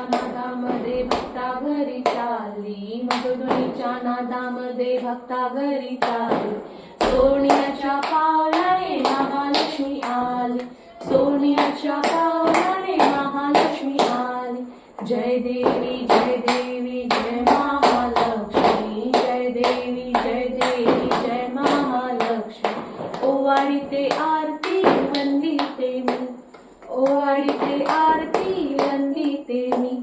नादामध्ये भक्ता घरी चालली. मधुध्वनीच्या नादामध्ये भक्ता घरी चालली. सोनियाच्या पावलाने महालक्ष्मी आली. सोनियाच्या पावलाने महालक्ष्मी आली. जय देवी जय देवी जय महालक्ष्मी. जय देवी जय देवी जय महालक्ष्मी. ओवाळीते ते वंदिते मी ओवाळीते आरती वंदिते मी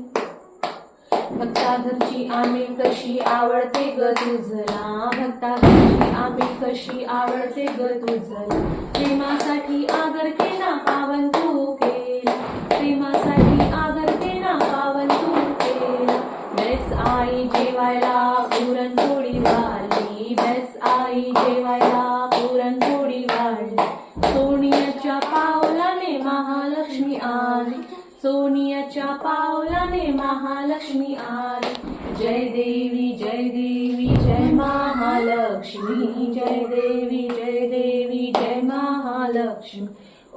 भक्ताधरची आम्ही कशी आवडते ग तुझला? भक्ताधरची आम्ही कशी आवडते ग तुझला? प्रेमासाठी आगर केला पावन तू केला. प्रेमासाठी आगर केला पावन तू केला. बेस आई जेवायला पुरणपोळी वाढली. बेस आई जेवायला पुरणपोळी वाढली. सोनियाच्या पावलाने महालक्ष्मी आली. सोनियाच्या पावलाने महालक्ष्मी आली. जय देवी जय देवी जय महालक्ष्मी. जय देवी जय देवी जय महालक्ष्मी.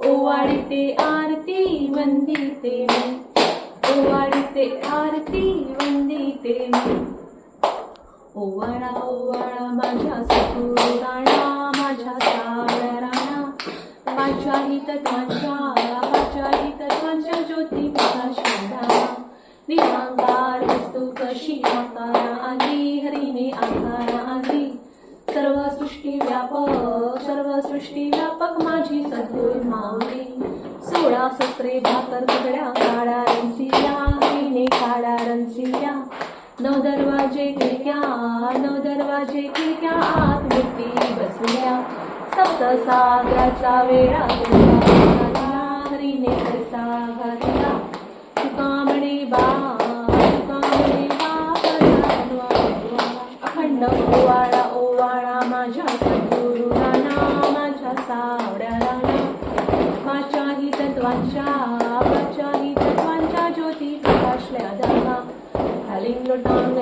ओवाळीते आरती वंदिते मी. ओवाळीते आरती वंदिते मी. ओवाळा ओवाळा माझ्या सकुराणा माझ्या साड्या राणा. माझ्या हितत्वांच्या माझ्या सृष्टी व्यापक माझी सद्गुर माऊली. सोळा सत्रे भाकर पगड्या काळा रंसिया हरीने काळा रंसिया नऊ दरवाजे खिडक्या नऊ दरवाजे खिडक्या आत मूर्ती बसल्या. सप्त सागराचा वेळा घातला हरीने कसा घातला. तुका म्हणे बा तुका म्हणे बा अखंड ओवाळा सावड्या राणा माझ्याही तत्वांच्या माझ्याही तत्वांच्या ज्योती प्रकाशल्या दागा खालिंग लोटांग